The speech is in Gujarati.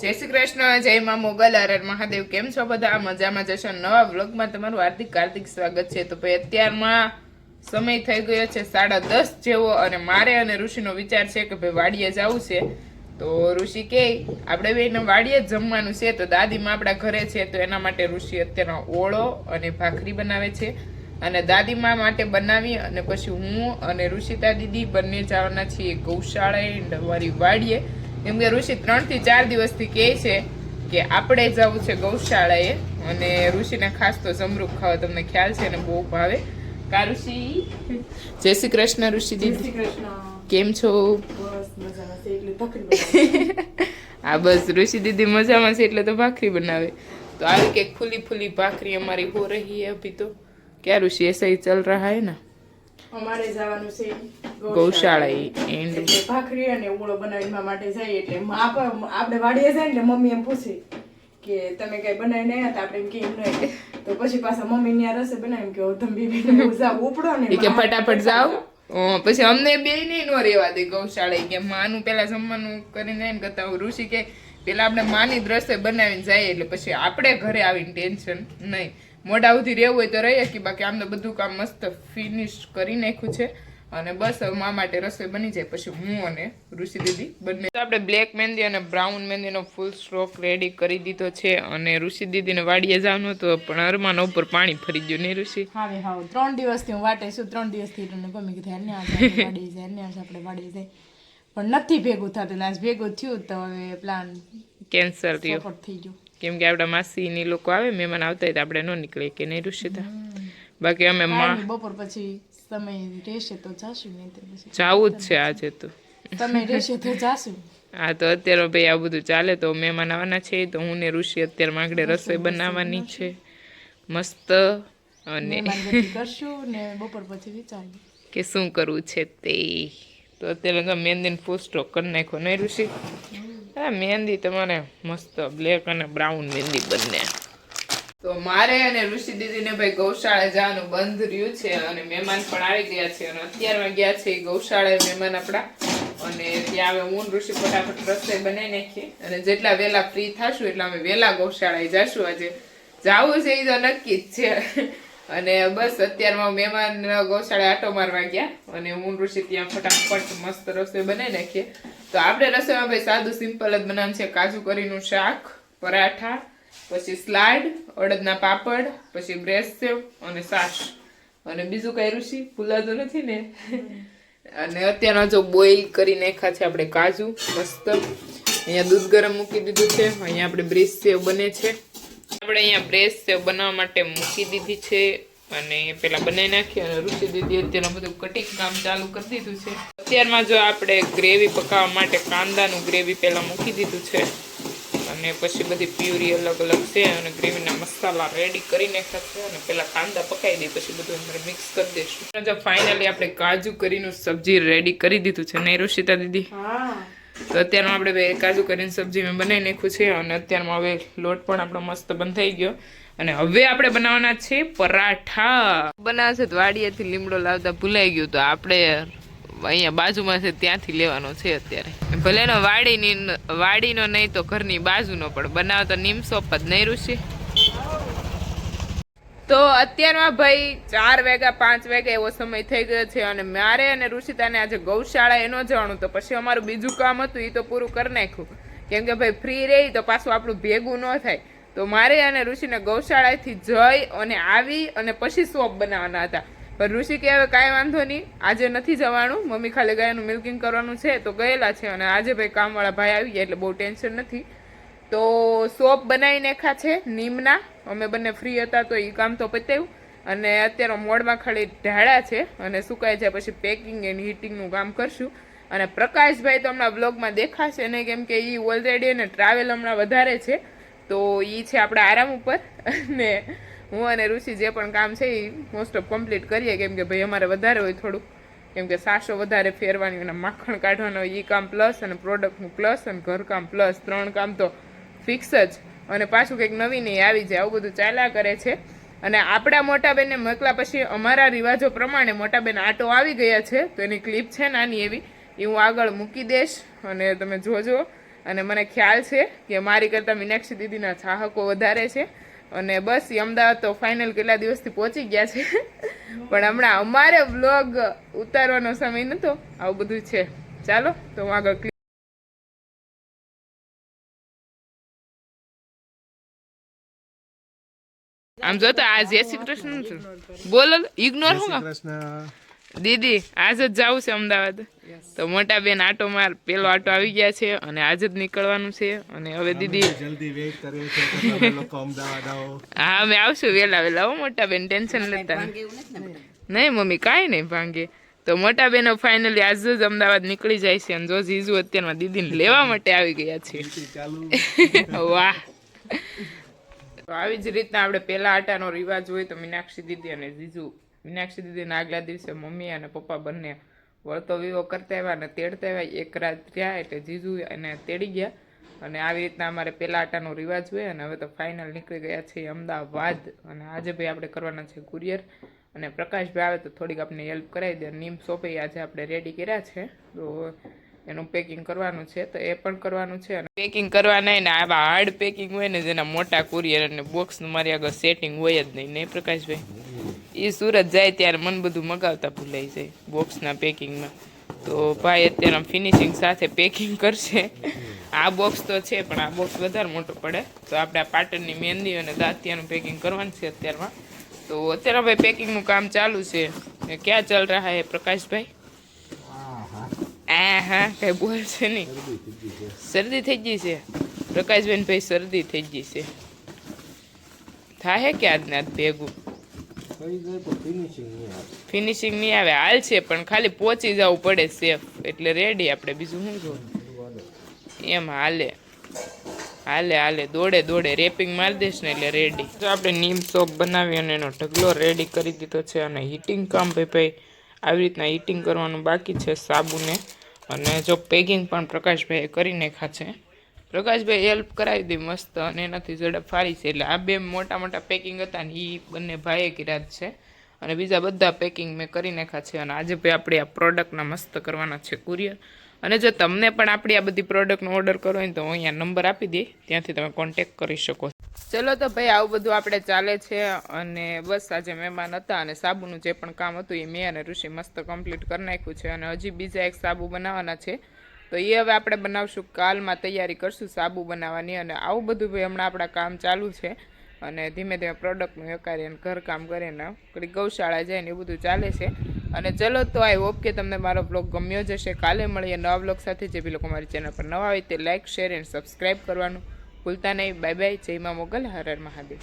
જય શ્રી કૃષ્ણ, જય માં મોગલ આર મહાદેવ. કેમ છો બધા? મજામાં જશો નવા વ્લોગમાં તમારું હાર્દિક હાર્દિક સ્વાગત છે. તો ભાઈ, અત્યારમાં સમય થઈ ગયો છે સાડા દસ જેવો અને મારે અને ઋષિનો વિચાર છે કે ભાઈ, વાડીએ જવું છે. તો ઋષિ કે, આપણે બેને વાડીએ જ જમવાનું છે, તો દાદીમાં આપણા ઘરે છે, તો એના માટે ઋષિ અત્યારના ઓળો અને ભાખરી બનાવે છે. અને દાદીમા માટે બનાવી અને પછી હું અને ઋષિતા દીદી બંને જવાના છીએ ગૌશાળાએ અમારી વાડીએ. કેમ કે ઋષિ ત્રણથી ચાર દિવસથી કહે છે કે આપણે જવું છે ગૌશાળાએ અને ઋષિને ખાસ તો જમરૂખ ખાવા તમને ખ્યાલ છે ને બહુ ભાવે. કારુષિ જય શ્રી કૃષ્ણ ઋષિ જય શ્રી કૃષ્ણ. કેમ છો? આ બસ ઋષિ દીદી મજામાં છે એટલે તો ભાખરી બનાવે. તો આવી કે ખુલી ખુલી ભાખરી અમારી હો રહી હે અભી તો. ક્યાં ઋષિ એસા ચલ રહા હે ના? અમારે જવાનું છે ગૌશાળા એન્ડ ભાખરી અને ઓળો બનાવવા માટે જાય એટલે મ- આપણે વાડીએ જાય ને એટલે મમ્મી એમ પૂછે કે તમે કઈ બનાવીને આવ્યા હતા? આપણે એમ કેમ નહીં. તો પછી પાછા મમ્મી ને રસે બનાવીને કે ધંબી બેન જાવ ઉપડો ને કે ફટાફટ જાવ પછી અમને બે નહીં નો રેવા દે ગૌશાળા કે માનું પેલા જમવાનું કરીને જાય ને કરતા હું ઋષિ કે પેલા આપણે માની દ્રશ્ય બનાવીને જાય એટલે પછી આપણે ઘરે આવીને ટેન્શન નહીં. મોઢા સુધી રહેવું હોય તો રહીએ કે બાકી આમ તો બધું કામ મસ્ત ફિનિશ કરી નાખ્યું છે. અને બસ હવે મા માટે રસોઈ બની જાય પછી હું અને ઋષિ દીદી બંને. તો આપણે બ્લેક મહેંદી અને બ્રાઉન મહેંદીનો ફૂલ સ્ટ્રોક રેડી કરી દીધો છે અને ઋષિ દીદીને વાડીએ જવાનું હતું પણ અરમાન ઉપર પાણી ફરી ગયું નહીં ઋષિ? હા હા ત્રણ દિવસથી હું વાટે છું ત્રણ દિવસથી તમને ગમી કીધું આજે વાડીએ જાય આજે આપણે વાડીએ જાય પણ નથી ભેગું થતું આજ ભેગું થયું તો હવે પ્લાન કેન્સલ થયો. થઈ ગયું. કેમ કે આપણા માસીની લોકો આવે મહેમાન આવતા હોય તો આપણે ન નીકળીએ કે નહીં ઋષિતા? બાકી અમે બપોર પછી સમય રહેશે તો જાશું નહીં જાવું જ છે આજે તો. તમે રહેશે તો જાશું. હા તો અત્યારે ભાઈ આ બધું ચાલે તો મહેમાન આવવાના છે તો હું ને ઋષિ અત્યારે માંગડે રસોઈ બનાવવાની છે. મસ્ત અને કરશું ને બપોર પછી વિચારીએ. કે શું કરવું છે તે? તો અત્યારે તો મહેંદીને ફૂલ સ્ટોક કરી નાખ્યો નહીં ઋષિ? હા, મહેંદી તમારે મસ્ત બ્લેક અને બ્રાઉન મહેંદી બંને. તો મારે અને ઋષિ દીદીને ભાઈ ગૌશાળા જવાનું બંધ રહ્યું છે અને મહેમાન પણ આવી ગયા છે અને અત્યારમાં ગયા છે એ ગૌશાળા મહેમાન આપણા. અને ત્યાં હવે હું ઋષિ ફટાફટ રસોઈ બનાવી નાખીએ. અને જેટલા વહેલા ફ્રી થશું એટલા અમે વહેલા ગૌશાળાએ જશું આજે. જાવું છે એ તો નક્કી જ છે. અને બસ અત્યારમાં મહેમાન ગૌશાળા આટો મારવા ગયા અને હું ઋષિ ત્યાં ફટાફટ મસ્ત રસોઈ બનાવી નાખીએ તો આપણે રસોઈમાં ભાઈ સાદું સિમ્પલ જ બનાવવાનું છે. કાજુ કરીનું શાક, પરાઠા, પછી સ્લાડ અડદના પાપડ, પછી બ્રેસ્ટ સેવ અને સાસ અને બીજું કઈ ઋષિ ભૂલાતું નથી ને. અને અત્યારના જો બોઇલ કરી નાખ્યા છે આપણે કાજુ, મસ્ત. અહીંયા દૂધ ગરમ મૂકી દીધું છે. અહીંયા આપણે બ્રેસ્ટ સેવ બને છે. આપણે અહીંયા બ્રેસ સેવ બનાવવા માટે મૂકી દીધી છે અને પેલા બનાવી નાખી અને ઋષિ દીધી અત્યારે બધું કટિંગ કામ ચાલુ કરી દીધું છે. અત્યારમાં જો આપણે ગ્રેવી પકાવવા માટે કાંદાનું ગ્રેવી પહેલાં મૂકી દીધું છે અને પછી બધી પ્યુરી અલગ અલગ છે અને ગ્રેવીના મસાલા રેડી કરી નાખ્યા છે અને પેલા કાંદા પકાવી દઈએ પછી બધું અંદર મિક્સ કરી દઈશું. જો ફાઇનલી આપણે કાજુ કરીનું સબ્જી રેડી કરી દીધું છે. નહીં ઋષિતા દીદી? હા. તો અત્યારમાં આપણે બે કાજુ કરીને સબ્જી મેં બનાવી નાખ્યું છે અને અત્યારમાં હવે લોટ પણ આપણો મસ્ત બંધ થઈ ગયો. અને હવે આપણે બનાવવાના છે પરાઠા. બનાવશે તો વાડીએથી લીમડો લાવતા ભૂલાઈ ગયું તો આપણે અહીંયા બાજુમાં છે ત્યાંથી લેવાનો છે અત્યારે. ભલે એનો વાડીની વાડીનો નહીં તો ઘરની બાજુનો પણ બનાવતો નીમ સોપ જ નહીં ઋષિ તો અત્યારમાં ભાઈ ચાર વાગ્યા, પાંચ વાગ્યા એવો સમય થઈ ગયો છે અને મારે અને ઋષિતાને આજે ગૌશાળા એનો જવાનું. તો પછી અમારું બીજું કામ હતું એ તો પૂરું કરી નાખ્યું. કેમ કે ભાઈ ફ્રી રહી તો પાછું આપણું ભેગું ન થાય. તો મારે અને ઋષિને ગૌશાળાથી જઈ અને આવી અને પછી સોપ બનાવવાના હતા. પણ ઋષિ કે હવે કાંઈ વાંધો નહીં, આજે નથી જવાનું. મમ્મી ખાલી ગાયનું મિલ્કિંગ કરવાનું છે, તો ગયેલા છે. અને આજે ભાઈ કામવાળા ભાઈ આવી ગયા, એટલે બહુ ટેન્શન નથી. તો સોપ બનાવીને ખા છે, નીમના. અમે બંને ફ્રી હતા તો એ કામ તો પતાવ્યું અને અત્યારે મોડમાં ખાલી ઢાળા છે અને સુકાય જાય પછી પેકિંગ એન્ડ હીટિંગનું કામ કરશું. અને પ્રકાશભાઈ તો હમણાં બ્લોગમાં દેખાશે ને કેમ કે એ ઓલરેડી એને ટ્રાવેલ હમણાં વધારે છે. તો એ છે આપણા આરામ ઉપર. અને હું અને ઋષિ જે પણ કામ છે એ મોસ્ટ ઓફ કમ્પ્લીટ કરીએ, કેમ કે ભાઈ અમારે વધારે હોય થોડુંક. કેમ કે સાસો વધારે ફેરવાની અને માખણ કાઢવાનો એ કામ પ્લસ અને પ્રોડક્ટનું પ્લસ અને ઘરકામ પ્લસ ત્રણ કામ તો ફિક્સ જ અને પાછું કંઈક નવી નહીં આવી જાય, આવું બધું ચાલ્યા કરે છે. અને આપણા મોટા બેનને મોકલા પછી અમારા રિવાજો પ્રમાણે મોટા બેન આટો આવી ગયા છે, તો એની ક્લિપ છે નાની એવી. એ હું આગળ મૂકી દઈશ અને તમે જોજો. અને મને ખ્યાલ છે કે મારી કરતાં મીનાક્ષી દીદીના ચાહકો વધારે છે. અને બસ એ અમદાવાદ તો ફાઇનલ કેટલા દિવસથી પહોંચી ગયા છે. પણ હમણાં અમારે વ્લોગ ઉતારવાનો સમય નહોતો આવું બધું છે. ચાલો, તો હું આગળ આમ જો તો આ જય શ્રી કૃષ્ણ. બોલો ઇગ્નોર હું દીદી આજ જ જવું છે અમદાવાદ તો મોટા બેન આટો માર પેલો આટો આવી ગયા છે અને આજ જ નીકળવાનું છે અને હવે દીદી જલ્દી વેઇટ કરે છે લોકો અમદાવાદ આવો હા અમે આવશું વેલા વેલા હો મોટા બેન ટેન્શન લેતા નહીં મમ્મી કાંઈ નહીં ભાંગે તો મોટા બેનો ફાઇનલી આજ જ અમદાવાદ નીકળી જાય છે અને જો જીજુ અત્યારમાં દીદીને લેવા માટે આવી ગયા છે વાહ તો આવી જ રીતના આપણે પહેલા આટાનો રિવાજ હોય તો મીનાક્ષી દીદી અને જીજુ. મીનાક્ષી દીદીના આગલા દિવસે મમ્મી અને પપ્પા બંને વળતો વિવો કરતા આવ્યા અને તેડતા આવ્યા. એક રાત રહ્યા એટલે જીજુ એને તેડી ગયા. અને આવી રીતના અમારે પહેલા આટાનો રિવાજ હોય અને હવે તો ફાઇનલ નીકળી ગયા છે અમદાવાદ. અને આજે ભાઈ આપણે કરવાના છે કુરિયર. અને પ્રકાશભાઈ આવે તો થોડીક આપણે હેલ્પ કરાવી દે. નીમ સોંપે આજે આપણે રેડી કર્યા છે. તો એનું પેકિંગ કરવાનું છે, તો એ પણ કરવાનું છે અને પેકિંગ કરવા નહીં ને આવા હાર્ડ પેકિંગ હોય ને જેના મોટા કુરિયર અને બોક્સનું મારી આગળ સેટિંગ હોય જ નહીં. નહીં પ્રકાશભાઈ? એ સુરત જાય ત્યારે મને બધું મગાવતા ભૂલાઈ જાય બોક્સના પેકિંગમાં તો ભાઈ અત્યારે ફિનિશિંગ સાથે પેકિંગ કરશે. આ બોક્સ તો છે, પણ આ બોક્સ વધારે મોટો પડે. તો આપણે આ પાટણની મહેંદી અને દાંતિયાનું પેકિંગ કરવાનું છે અત્યારમાં. તો અત્યારે ભાઈ પેકિંગનું કામ ચાલુ છે. ક્યાં ચાલ રહ્યા હે પ્રકાશભાઈ? આ હા કઈ બોલશે નહીં. શરદી થઈ ગઈ છે. પ્રકાશબેન ભાઈ શરદી થઈ ગઈ છે. થાય કે આજના આજ ભેગું? ફિનિશિંગ નહીં આવે. હાલ છે, પણ ખાલી પહોંચી જવું પડે સેફ એટલે રેડી આપણે. બીજું શું જોવું એમ હાલે. હાલે હાલે. દોડે દોડે. રેપિંગ મારી દઈશ ને એટલે રેડી તો આપણે નીમ સોપ બનાવી અને એનો ઢગલો રેડી કરી દીધો છે અને હીટિંગ કામ ભાઈ ભાઈ. આવી રીતના હીટિંગ કરવાનું બાકી છે સાબુને. અને જો પેકિંગ પણ પ્રકાશભાઈએ કરી નાખ્યા છે. પ્રકાશભાઈ હેલ્પ કરાવી દી મસ્ત અને એનાથી ઝડપ ફારી છે. એટલે આ બે મોટા મોટા પેકિંગ હતા ને એ બંને ભાઈએ કર્યા છે. અને બીજા બધા પેકિંગ મેં કરી નાખ્યા છે. અને આજે ભાઈ આપણે આ પ્રોડક્ટના મસ્ત કરવાના છે કુરિયર અને જો તમને પણ આપણી આ બધી પ્રોડક્ટનો ઓર્ડર કરવો હોય તો હું અહીંયા નંબર આપી દઈ ત્યાંથી તમે કોન્ટેક્ટ કરી શકો ચલો તો ભાઈ, આવું બધું આપણે ચાલે છે અને બસ આજે મહેમાન હતા અને સાબુનું જે પણ કામ હતું એ મેં અને ઋષિ મસ્ત કમ્પ્લીટ કરી નાખ્યું છે અને હજી બીજા એક સાબુ બનાવવાના છે. તો એ હવે આપણે બનાવશું. કાલમાં તૈયારી કરશું સાબુ બનાવવાની અને આવું બધું ભાઈ હમણાં આપણા કામ ચાલુ છે અને ધીમે ધીમે પ્રોડક્ટનું વેકારી અને ઘરકામ કરીને કડી ગૌશાળા જાય ને એ બધું ચાલે છે. અને ચલો તો આઈ હોપ કે તમને મારો બ્લોગ ગમ્યો જ હશે. કાલે મળીએ નવા બ્લોગ સાથે. જે બી લોકો મારી ચેનલ પર નવા હોય તે લાઇક શેર એન્ડ સબસ્ક્રાઈબ કરવાનું. ભૂલતા નહીં. Bye bye. જય મા મોગલ. હર હર મહાદેવ.